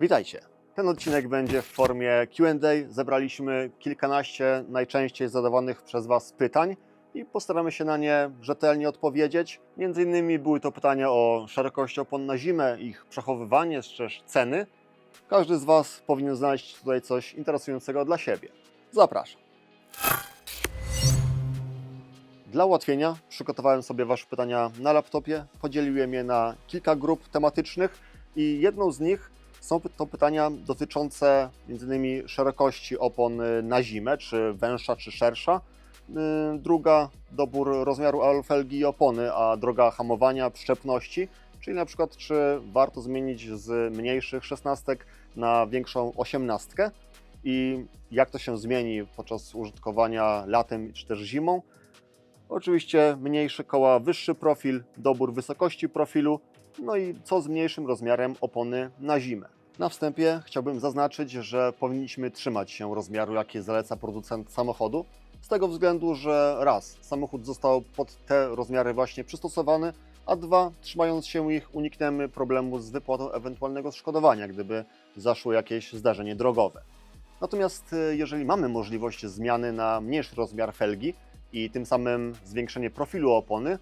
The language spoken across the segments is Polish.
Witajcie. Ten odcinek będzie w formie QA. Zebraliśmy kilkanaście najczęściej zadawanych przez Was pytań i postaramy się na nie rzetelnie odpowiedzieć. Między innymi były to pytania o szerokość opon na zimę, ich przechowywanie, czy też ceny. Każdy z Was powinien znaleźć tutaj coś interesującego dla siebie. Zapraszam. Dla ułatwienia przygotowałem sobie Wasze pytania na laptopie, podzieliłem je na kilka grup tematycznych i jedną z nich są to pytania dotyczące m.in. szerokości opon y, na zimę, czy węższa, czy szersza. Y, Druga dobór rozmiaru alfelgi i opony, a droga hamowania, przyczepności, czyli na przykład czy warto zmienić z mniejszych szesnastek na większą osiemnastkę i jak to się zmieni podczas użytkowania latem czy też zimą. Oczywiście mniejsze koła, wyższy profil, dobór wysokości profilu, no i co z mniejszym rozmiarem opony na zimę. Na wstępie chciałbym zaznaczyć, że powinniśmy trzymać się rozmiaru, jaki zaleca producent samochodu, z tego względu, że raz, samochód został pod te rozmiary właśnie przystosowany, a dwa, trzymając się ich, unikniemy problemu z wypłatą ewentualnego szkodowania, gdyby zaszło jakieś zdarzenie drogowe. Natomiast y, jeżeli mamy możliwość zmiany na mniejszy rozmiar felgi i tym samym zwiększenie profilu opony,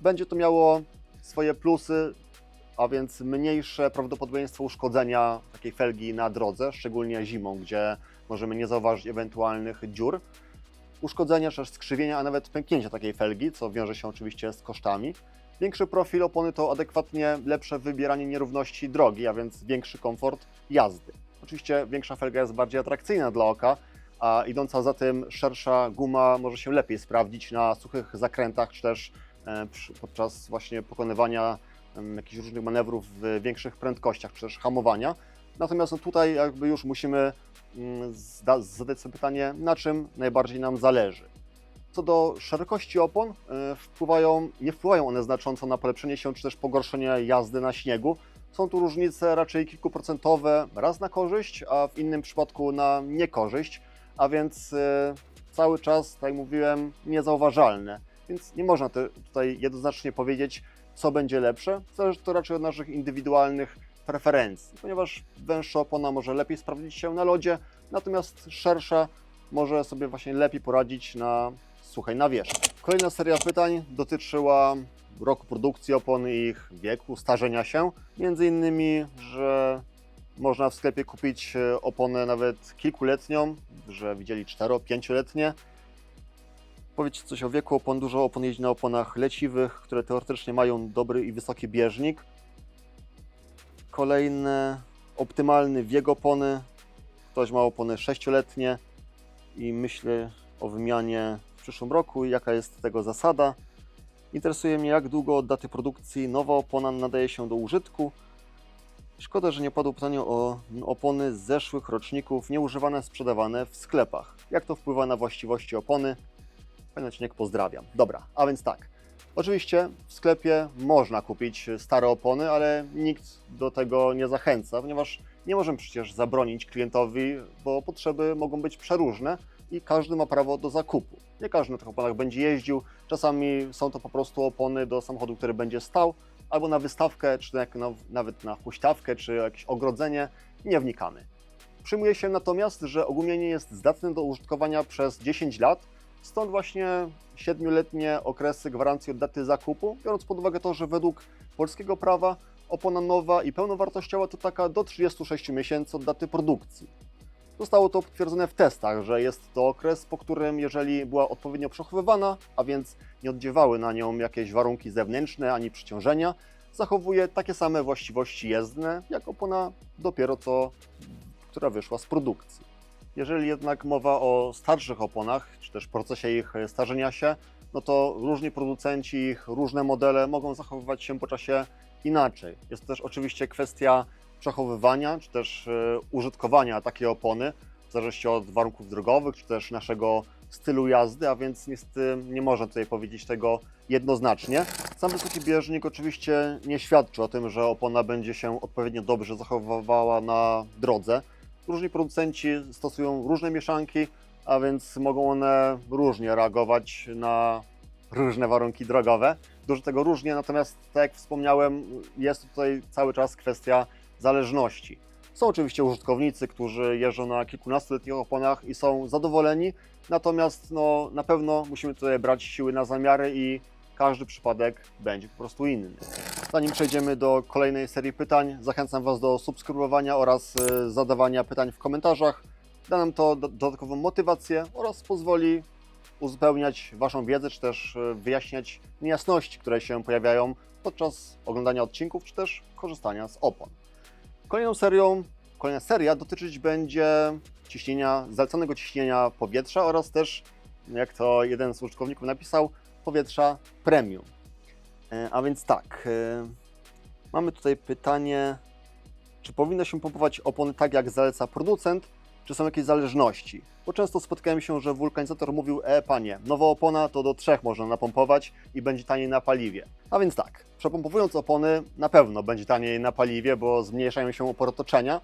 będzie to miało swoje plusy, a więc mniejsze prawdopodobieństwo uszkodzenia takiej felgi na drodze, szczególnie zimą, gdzie możemy nie zauważyć ewentualnych dziur. Uszkodzenia, czy skrzywienia, a nawet pęknięcia takiej felgi, co wiąże się oczywiście z kosztami. Większy profil opony to adekwatnie lepsze wybieranie nierówności drogi, a więc większy komfort jazdy. Oczywiście większa felga jest bardziej atrakcyjna dla oka, a idąca za tym szersza guma może się lepiej sprawdzić na suchych zakrętach, czy też podczas właśnie pokonywania jakichś różnych manewrów w większych prędkościach, też hamowania. Natomiast no tutaj jakby już musimy mm, zadać sobie pytanie, na czym najbardziej nam zależy. Co do szerokości opon, e, wpływają, nie wpływają one znacząco na polepszenie się czy też pogorszenie jazdy na śniegu. Są tu różnice raczej kilkuprocentowe, raz na korzyść, a w innym przypadku na niekorzyść, a więc e, cały czas, tak jak mówiłem, niezauważalne. Więc nie można te, tutaj jednoznacznie powiedzieć, co będzie lepsze. Zależy to raczej od naszych indywidualnych preferencji, ponieważ węższa opona może lepiej sprawdzić się na lodzie, natomiast szersza może sobie właśnie lepiej poradzić na suchej nawierzchni. Kolejna seria pytań dotyczyła roku produkcji opon i ich wieku, starzenia się. Między innymi, że można w sklepie kupić e, oponę nawet kilkuletnią, że widzieli 4-5-letnie. Powiedzcie coś o wieku opon. Dużo opon jeździ na oponach leciwych, które teoretycznie mają dobry i wysoki bieżnik. Kolejny optymalny wiek opony. Ktoś ma opony 6-letnie i myślę o wymianie w przyszłym roku. Jaka jest tego zasada? Interesuje mnie, jak długo od daty produkcji nowa opona nadaje się do użytku. Szkoda, że nie padło pytanie o opony z zeszłych roczników, nieużywane, sprzedawane w sklepach. Jak to wpływa na właściwości opony? Panie odcinek pozdrawiam. Dobra, a więc tak. Oczywiście w sklepie można kupić stare opony, ale nikt do tego nie zachęca, ponieważ nie możemy przecież zabronić klientowi, bo potrzeby mogą być przeróżne i każdy ma prawo do zakupu. Nie każdy na tych oponach będzie jeździł. Czasami są to po prostu opony do samochodu, który będzie stał, albo na wystawkę, czy nawet na huśtawkę, czy jakieś ogrodzenie. Nie wnikamy. Przyjmuje się natomiast, że ogumienie jest zdatne do użytkowania przez 10 lat, stąd właśnie 7-letnie okresy gwarancji od daty zakupu, biorąc pod uwagę to, że według polskiego prawa opona nowa i pełnowartościowa to taka do 36 miesięcy od daty produkcji. Zostało to potwierdzone w testach, że jest to okres, po którym jeżeli była odpowiednio przechowywana, a więc nie oddziewały na nią jakieś warunki zewnętrzne ani przyciążenia, zachowuje takie same właściwości jezdne, jak opona dopiero co, która wyszła z produkcji. Jeżeli jednak mowa o starszych oponach, czy też procesie ich starzenia się, no to różni producenci, ich różne modele mogą zachowywać się po czasie inaczej. Jest też oczywiście kwestia przechowywania, czy też e, użytkowania takiej opony, w zależności od warunków drogowych, czy też naszego stylu jazdy, a więc niestety nie można tutaj powiedzieć tego jednoznacznie. Sam wysoki bieżnik oczywiście nie świadczy o tym, że opona będzie się odpowiednio dobrze zachowywała na drodze. Różni producenci stosują różne mieszanki, a więc mogą one różnie reagować na różne warunki drogowe. Dużo tego różnie, natomiast tak jak wspomniałem, jest tutaj cały czas kwestia zależności. Są oczywiście użytkownicy, którzy jeżdżą na kilkunastoletnich oponach i są zadowoleni, natomiast no, na pewno musimy tutaj brać siły na zamiary i każdy przypadek będzie po prostu inny. Zanim przejdziemy do kolejnej serii pytań, zachęcam Was do subskrybowania oraz y, zadawania pytań w komentarzach. Da nam to do- dodatkową motywację oraz pozwoli uzupełniać Waszą wiedzę, czy też y, wyjaśniać niejasności, które się pojawiają podczas oglądania odcinków, czy też korzystania z opon. Kolejną serią, kolejna seria dotyczyć będzie ciśnienia, zalecanego ciśnienia powietrza oraz też, jak to jeden z użytkowników napisał, powietrza premium. E, A więc tak, e, mamy tutaj pytanie, czy powinno się pompować opony tak, jak zaleca producent, czy są jakieś zależności? Bo często spotykałem się, że wulkanizator mówił, e panie, nowa opona to do trzech można napompować i będzie taniej na paliwie. A więc tak, przepompowując opony na pewno będzie taniej na paliwie, bo zmniejszają się opory otoczenia,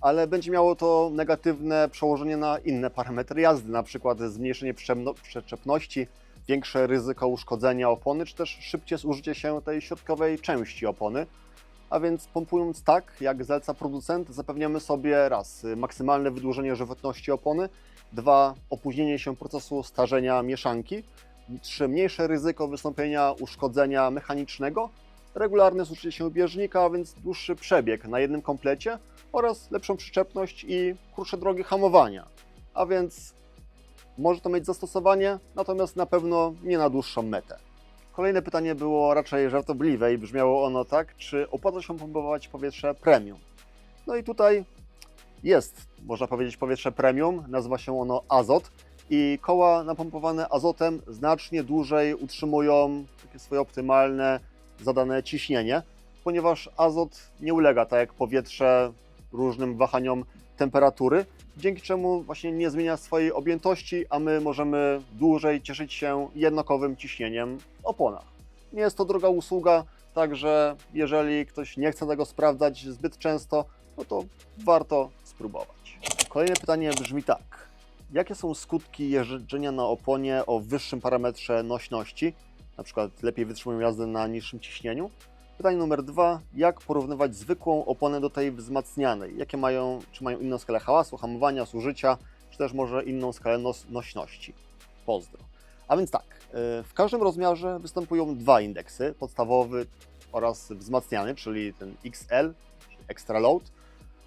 ale będzie miało to negatywne przełożenie na inne parametry jazdy, na przykład zmniejszenie przyczepno- przyczepności, większe ryzyko uszkodzenia opony, czy też szybkie zużycie się tej środkowej części opony. A więc pompując tak, jak zaleca producent, zapewniamy sobie raz y, maksymalne wydłużenie żywotności opony, dwa opóźnienie się procesu starzenia mieszanki, trzy mniejsze ryzyko wystąpienia uszkodzenia mechanicznego, regularne zużycie się bieżnika, a więc dłuższy przebieg na jednym komplecie oraz lepszą przyczepność i krótsze drogi hamowania. A więc może to mieć zastosowanie, natomiast na pewno nie na dłuższą metę. Kolejne pytanie było raczej żartobliwe i brzmiało ono tak, czy opłaca się pompować powietrze premium? No i tutaj jest, można powiedzieć, powietrze premium, nazywa się ono azot i koła napompowane azotem znacznie dłużej utrzymują takie swoje optymalne, zadane ciśnienie, ponieważ azot nie ulega, tak jak powietrze, różnym wahaniom temperatury, dzięki czemu właśnie nie zmienia swojej objętości, a my możemy dłużej cieszyć się jednakowym ciśnieniem w oponach. Nie jest to droga usługa, także jeżeli ktoś nie chce tego sprawdzać zbyt często, no to warto spróbować. Kolejne pytanie brzmi tak. Jakie są skutki jeżdżenia na oponie o wyższym parametrze nośności, na przykład lepiej wytrzymują jazdę na niższym ciśnieniu? Pytanie numer dwa. Jak porównywać zwykłą oponę do tej wzmacnianej? Jakie mają, czy mają inną skalę hałasu, hamowania, zużycia, czy też może inną skalę nos, nośności? Pozdro. A więc tak, y, w każdym rozmiarze występują dwa indeksy, podstawowy oraz wzmacniany, czyli ten XL, czyli Extra Load.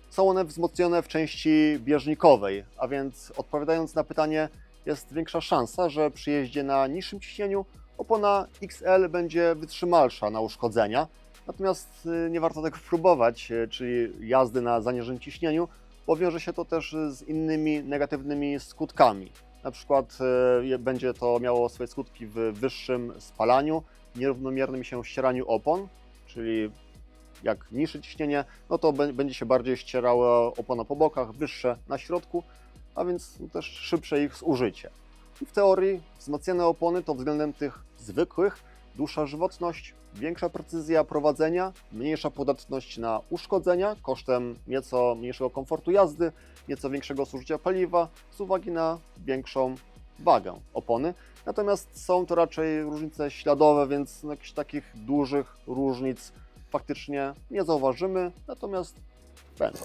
Są one wzmocnione w części bieżnikowej, a więc odpowiadając na pytanie, jest większa szansa, że przy jeździe na niższym ciśnieniu opona XL będzie wytrzymalsza na uszkodzenia, natomiast y, nie warto tego próbować, y, czyli jazdy na zaniżonym ciśnieniu, bo wiąże się to też z innymi negatywnymi skutkami. Na przykład y, będzie to miało swoje skutki w wyższym spalaniu, nierównomiernym się ścieraniu opon, czyli jak niższe ciśnienie, no to bę- będzie się bardziej ścierała opona po bokach, wyższe na środku, a więc też szybsze ich zużycie. I w teorii wzmacniane opony to względem tych zwykłych dłuższa żywotność, większa precyzja prowadzenia, mniejsza podatność na uszkodzenia kosztem nieco mniejszego komfortu jazdy, nieco większego zużycia paliwa z uwagi na większą wagę opony. Natomiast są to raczej różnice śladowe, więc jakichś takich dużych różnic faktycznie nie zauważymy, natomiast będą.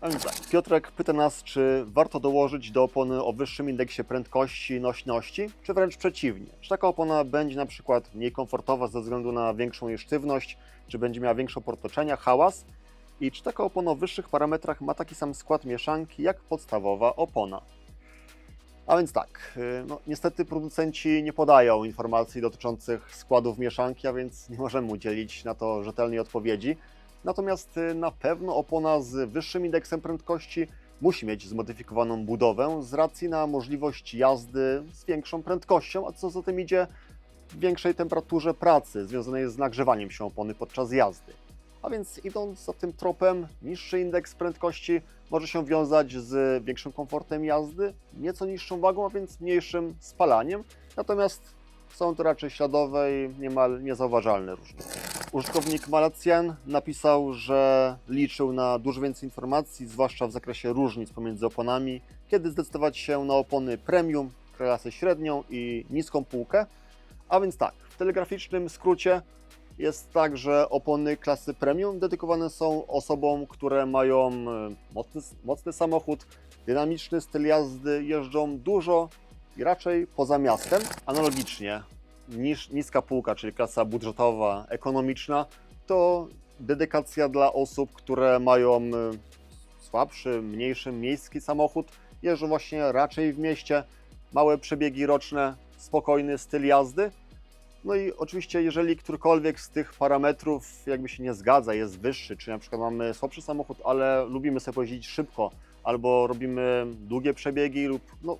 A więc tak, Piotrek pyta nas, czy warto dołożyć do opony o wyższym indeksie prędkości nośności, czy wręcz przeciwnie. Czy taka opona będzie na przykład mniej komfortowa ze względu na większą jej sztywność, czy będzie miała większą portoczenia, hałas i czy taka opona o wyższych parametrach ma taki sam skład mieszanki jak podstawowa opona. A więc tak, y, no, niestety producenci nie podają informacji dotyczących składów mieszanki, a więc nie możemy udzielić na to rzetelnej odpowiedzi. Natomiast y, na pewno opona z wyższym indeksem prędkości musi mieć zmodyfikowaną budowę z racji na możliwość jazdy z większą prędkością, a co za tym idzie w większej temperaturze pracy związanej z nagrzewaniem się opony podczas jazdy. A więc idąc za tym tropem, niższy indeks prędkości może się wiązać z większym komfortem jazdy, nieco niższą wagą, a więc mniejszym spalaniem. Natomiast są to raczej śladowe i niemal niezauważalne różnice. Użytkownik Malacjan napisał, że liczył na dużo więcej informacji, zwłaszcza w zakresie różnic pomiędzy oponami, kiedy zdecydować się na opony premium, klasę średnią i niską półkę. A więc tak, w telegraficznym skrócie jest tak, że opony klasy premium dedykowane są osobom, które mają e, mocny, mocny samochód, dynamiczny styl jazdy, jeżdżą dużo i raczej poza miastem. Analogicznie niż niska półka, czyli klasa budżetowa, ekonomiczna, to dedykacja dla osób, które mają e, słabszy, mniejszy miejski samochód, jeżdżą właśnie raczej w mieście, małe przebiegi roczne, spokojny styl jazdy. No i oczywiście, jeżeli którykolwiek z tych parametrów jakby się nie zgadza, jest wyższy, czy na przykład mamy słabszy samochód, ale lubimy sobie pojeździć szybko, albo robimy długie przebiegi lub no,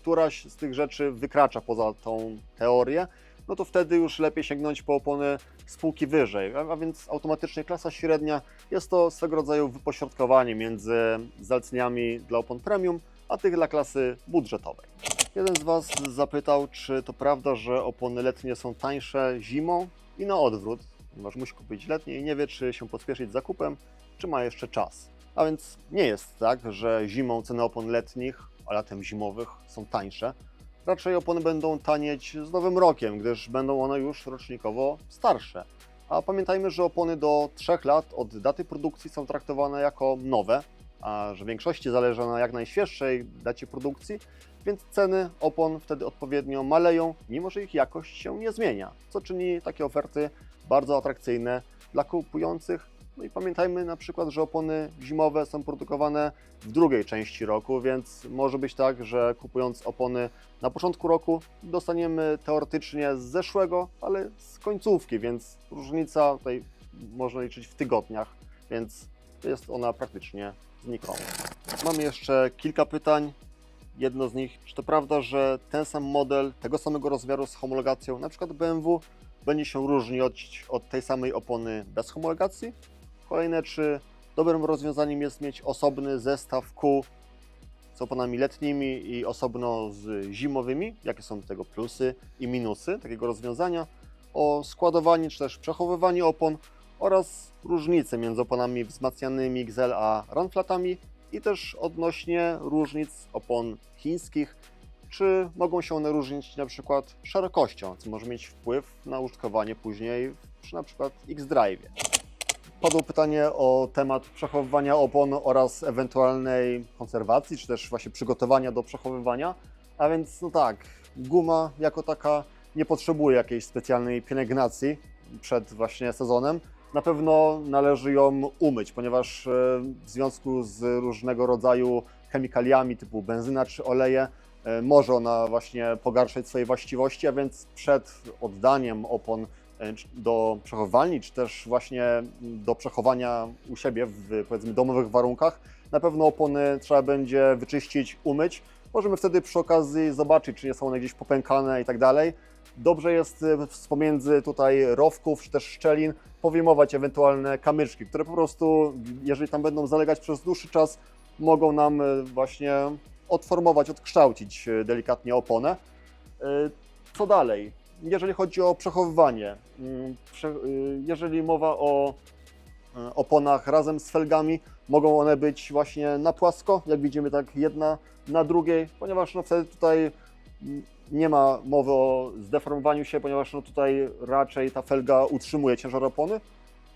któraś z tych rzeczy wykracza poza tą teorię, no to wtedy już lepiej sięgnąć po opony z półki wyżej, a, więc automatycznie klasa średnia jest to swego rodzaju wypośrodkowanie między zaleceniami dla opon premium, a tych dla klasy budżetowej. Jeden z Was zapytał, czy to prawda, że opony letnie są tańsze zimą i na odwrót, ponieważ musi kupić letnie i nie wie, czy się pospieszyć zakupem, czy ma jeszcze czas. A więc nie jest tak, że zimą ceny opon letnich, a latem zimowych są tańsze. Raczej opony będą tanieć z nowym rokiem, gdyż będą one już rocznikowo starsze. A pamiętajmy, że opony do 3 lat od daty produkcji są traktowane jako nowe, a że w większości zależy na jak najświeższej dacie produkcji, więc ceny opon wtedy odpowiednio maleją, mimo że ich jakość się nie zmienia, co czyni takie oferty bardzo atrakcyjne dla kupujących. No i pamiętajmy na przykład, że opony zimowe są produkowane w drugiej części roku, więc może być tak, że kupując opony na początku roku dostaniemy teoretycznie z zeszłego, ale z końcówki, więc różnica tutaj można liczyć w tygodniach, więc jest ona praktycznie znikoma. Mamy jeszcze kilka pytań. Jedno z nich, czy to prawda, że ten sam model tego samego rozmiaru z homologacją, na przykład BMW, będzie się różnić od, od tej samej opony bez homologacji? Kolejne, czy dobrym rozwiązaniem jest mieć osobny zestaw kół z oponami letnimi i osobno z zimowymi? Jakie są tego plusy i minusy takiego rozwiązania? O składowanie czy też przechowywanie opon oraz różnice między oponami wzmacnianymi XL a runflatami i też odnośnie różnic opon chińskich, czy mogą się one różnić na przykład szerokością, co może mieć wpływ na użytkowanie później przy na przykład X-Drive. Padło pytanie o temat przechowywania opon oraz ewentualnej konserwacji, czy też właśnie przygotowania do przechowywania. A więc no tak, guma jako taka nie potrzebuje jakiejś specjalnej pielęgnacji przed właśnie sezonem. Na pewno należy ją umyć, ponieważ e, w związku z różnego rodzaju chemikaliami typu benzyna czy oleje e, może ona właśnie pogarszać swoje właściwości, a więc przed oddaniem opon do przechowalni, czy też właśnie do przechowania u siebie w powiedzmy domowych warunkach, na pewno opony trzeba będzie wyczyścić, umyć. Możemy wtedy przy okazji zobaczyć, czy nie są one gdzieś popękane i tak dalej. Dobrze jest e, z pomiędzy tutaj rowków czy też szczelin powyjmować ewentualne kamyczki, które po prostu, jeżeli tam będą zalegać przez dłuższy czas, mogą nam e, właśnie odformować, odkształcić e, delikatnie oponę. E, Co dalej? Jeżeli chodzi o przechowywanie, mm, y, jeżeli mowa o e, oponach razem z felgami, mogą one być właśnie na płasko, jak widzimy tak jedna na drugiej, ponieważ no wtedy tutaj mm, nie ma mowy o zdeformowaniu się, ponieważ no tutaj raczej ta felga utrzymuje ciężar opony.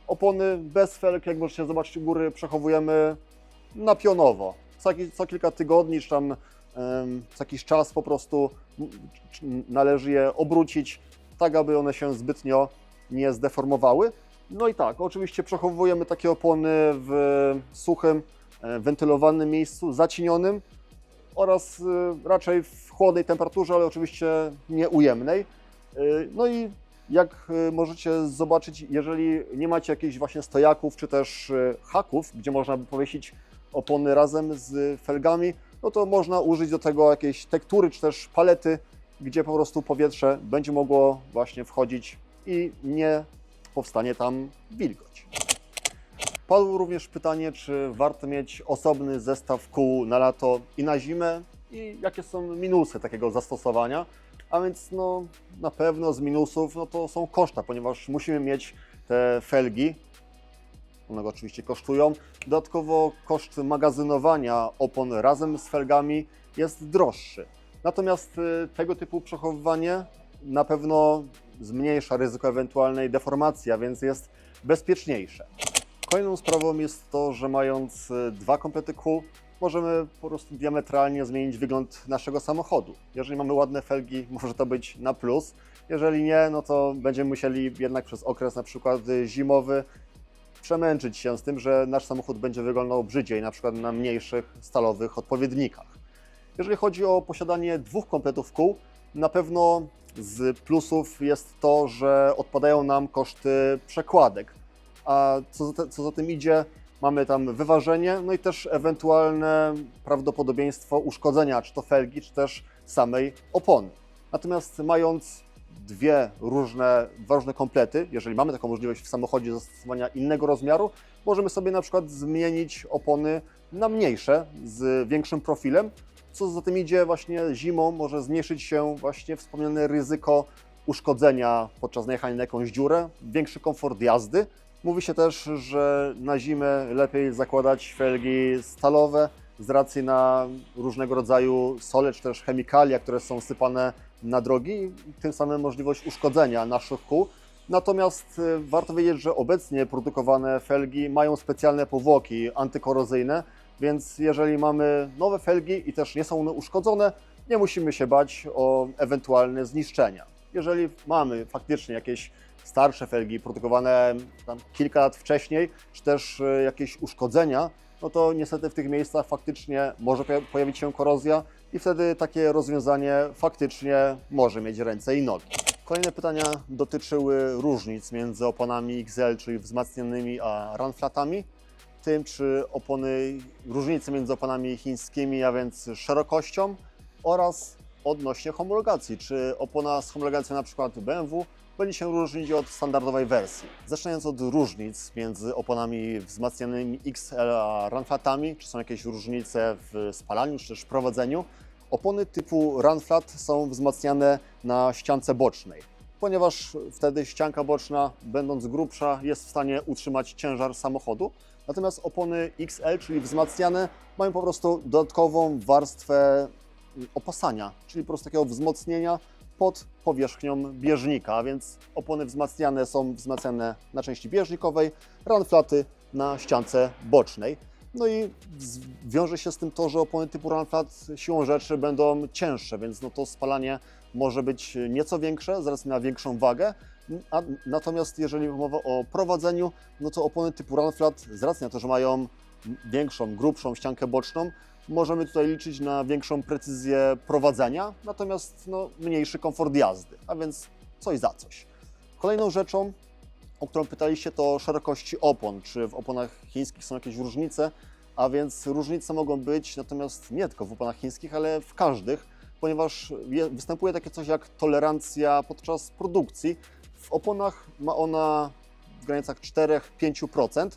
Opony bez felg, jak możecie zobaczyć u góry, przechowujemy na pionowo. Co, co kilka tygodni, czy tam co jakiś czas po prostu należy je obrócić, tak aby one się zbytnio nie zdeformowały. No i tak, oczywiście przechowujemy takie opony w suchym, e, wentylowanym miejscu, zacienionym oraz y, raczej w chłodnej temperaturze, ale oczywiście nie ujemnej. Y, No i jak możecie zobaczyć, jeżeli nie macie jakichś właśnie stojaków czy też haków, gdzie można by powiesić opony razem z felgami, no to można użyć do tego jakiejś tektury czy też palety, gdzie po prostu powietrze będzie mogło właśnie wchodzić i nie powstanie tam wilgoć. Padło również pytanie, czy warto mieć osobny zestaw kół na lato i na zimę i jakie są minusy takiego zastosowania. A więc no, na pewno z minusów no to są koszta, ponieważ musimy mieć te felgi, one oczywiście kosztują. Dodatkowo koszt magazynowania opon razem z felgami jest droższy. Natomiast y, tego typu przechowywanie na pewno zmniejsza ryzyko ewentualnej deformacji, a więc jest bezpieczniejsze. Kolejną sprawą jest to, że mając e, dwa komplety kół, możemy po prostu diametralnie zmienić wygląd naszego samochodu. Jeżeli mamy ładne felgi, może to być na plus. Jeżeli nie, no to będziemy musieli jednak przez okres na przykład y, zimowy przemęczyć się z tym, że nasz samochód będzie wyglądał brzydziej, na przykład na mniejszych stalowych odpowiednikach. Jeżeli chodzi o posiadanie dwóch kompletów kół, na pewno z plusów jest to, że odpadają nam koszty przekładek. A co za, te, co za tym idzie, mamy tam wyważenie, no i też ewentualne prawdopodobieństwo uszkodzenia, czy to felgi, czy też samej opony. Natomiast mając dwie różne, dwa różne komplety, jeżeli mamy taką możliwość w samochodzie zastosowania innego rozmiaru, możemy sobie na przykład zmienić opony na mniejsze, z większym profilem, co za tym idzie właśnie zimą może zmniejszyć się właśnie wspomniane ryzyko uszkodzenia podczas najechania na jakąś dziurę, większy komfort jazdy. Mówi się też, że na zimę lepiej zakładać felgi stalowe z racji na różnego rodzaju sole czy też chemikalia, które są sypane na drogi tym samym możliwość uszkodzenia naszych kół. Natomiast y, warto wiedzieć, że obecnie produkowane felgi mają specjalne powłoki antykorozyjne, więc jeżeli mamy nowe felgi i też nie są one uszkodzone, nie musimy się bać o ewentualne zniszczenia. Jeżeli mamy faktycznie jakieś starsze felgi produkowane kilka lat wcześniej, czy też y, jakieś uszkodzenia, no to niestety w tych miejscach faktycznie może poja- pojawić się korozja i wtedy takie rozwiązanie faktycznie może mieć ręce i nogi. Kolejne pytania dotyczyły różnic między oponami XL, czyli wzmacnianymi, a runflatami. Tym, czy opony, różnice między oponami chińskimi, a więc szerokością oraz odnośnie homologacji. Czy opona z homologacją przykład BMW będzie się różnić od standardowej wersji. Zaczynając od różnic między oponami wzmacnianymi XL a runflatami, czy są jakieś różnice w spalaniu, czy też prowadzeniu. Opony typu runflat są wzmacniane na ściance bocznej, ponieważ wtedy ścianka boczna, będąc grubsza, jest w stanie utrzymać ciężar samochodu. Natomiast opony XL, czyli wzmacniane, mają po prostu dodatkową warstwę opasania, czyli po prostu takiego wzmocnienia pod powierzchnią bieżnika, więc opony wzmacniane są wzmacniane na części bieżnikowej, runflaty na ściance bocznej. No i wiąże się z tym to, że opony typu runflat siłą rzeczy będą cięższe, więc no to spalanie może być nieco większe z racji na większą wagę. A, natomiast jeżeli mowa o prowadzeniu, no to opony typu runflat z racji na to, że mają większą, grubszą ściankę boczną, możemy tutaj liczyć na większą precyzję prowadzenia, natomiast no, mniejszy komfort jazdy, a więc coś za coś. Kolejną rzeczą, o którą pytaliście, to szerokości opon. Czy w oponach chińskich są jakieś różnice? A więc różnice mogą być, natomiast nie tylko w oponach chińskich, ale w każdych, ponieważ je, występuje takie coś jak tolerancja podczas produkcji. W oponach ma ona w granicach 4-5%,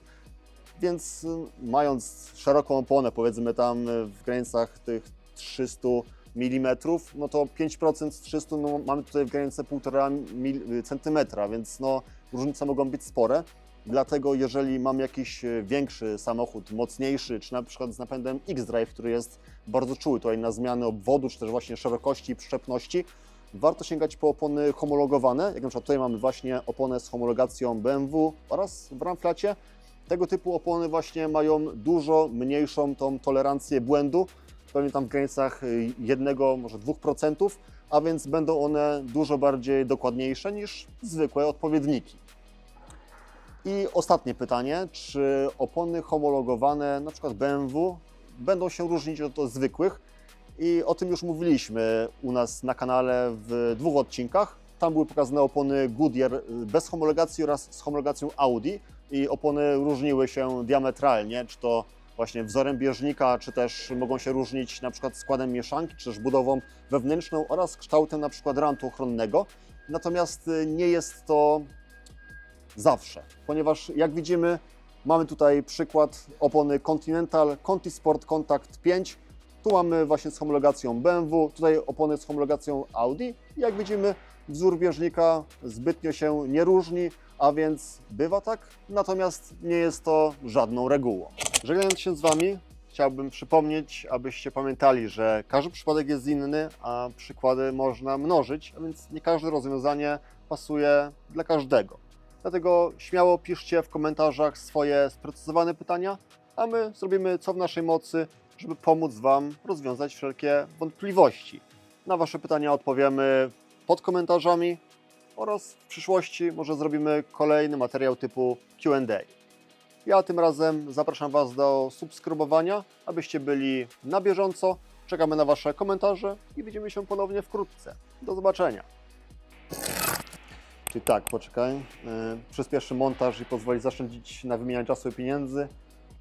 więc y, mając szeroką oponę, powiedzmy tam y, w granicach tych 300 mm, no to 5% z 300 no, mamy tutaj w granicy 1,5 mil- centymetra, więc no, różnice mogą być spore. Dlatego jeżeli mam jakiś y, większy samochód, mocniejszy, czy na przykład z napędem X-Drive, który jest bardzo czuły tutaj na zmiany obwodu, czy też właśnie szerokości i przyczepności, warto sięgać po opony homologowane, jak na przykład tutaj mamy właśnie oponę z homologacją BMW oraz w Ramflacie tego typu opony właśnie mają dużo mniejszą tą tolerancję błędu, pewnie tam w granicach y, 1, może 2%, a więc będą one dużo bardziej dokładniejsze niż zwykłe odpowiedniki. I ostatnie pytanie, czy opony homologowane, na przykład BMW, będą się różnić od zwykłych? I o tym już mówiliśmy u nas na kanale w dwóch odcinkach. Tam były pokazane opony Goodyear y, bez homologacji oraz z homologacją Audi i opony różniły się diametralnie, czy to właśnie wzorem bieżnika, czy też mogą się różnić na przykład składem mieszanki, czy też budową wewnętrzną oraz kształtem na przykład rantu ochronnego. Natomiast y, nie jest to zawsze, ponieważ jak widzimy mamy tutaj przykład opony Continental Conti Sport Contact 5. Tu mamy właśnie z homologacją BMW, tutaj opony z homologacją Audi. Jak widzimy wzór bieżnika zbytnio się nie różni, a więc bywa tak, natomiast nie jest to żadną regułą. Żegnając się z Wami, chciałbym przypomnieć, abyście pamiętali, że każdy przypadek jest inny, a przykłady można mnożyć, a więc nie każde rozwiązanie pasuje dla każdego. Dlatego śmiało piszcie w komentarzach swoje sprecyzowane pytania, a my zrobimy co w naszej mocy, żeby pomóc Wam rozwiązać wszelkie wątpliwości. Na Wasze pytania odpowiemy pod komentarzami oraz w przyszłości może zrobimy kolejny materiał typu QA. Ja tym razem zapraszam Was do subskrybowania, abyście byli na bieżąco. Czekamy na Wasze komentarze i widzimy się ponownie wkrótce. Do zobaczenia. Czyli tak, poczekaj. Yy, przyspieszy montaż i pozwoli zaoszczędzić na wymianie czasu i pieniędzy.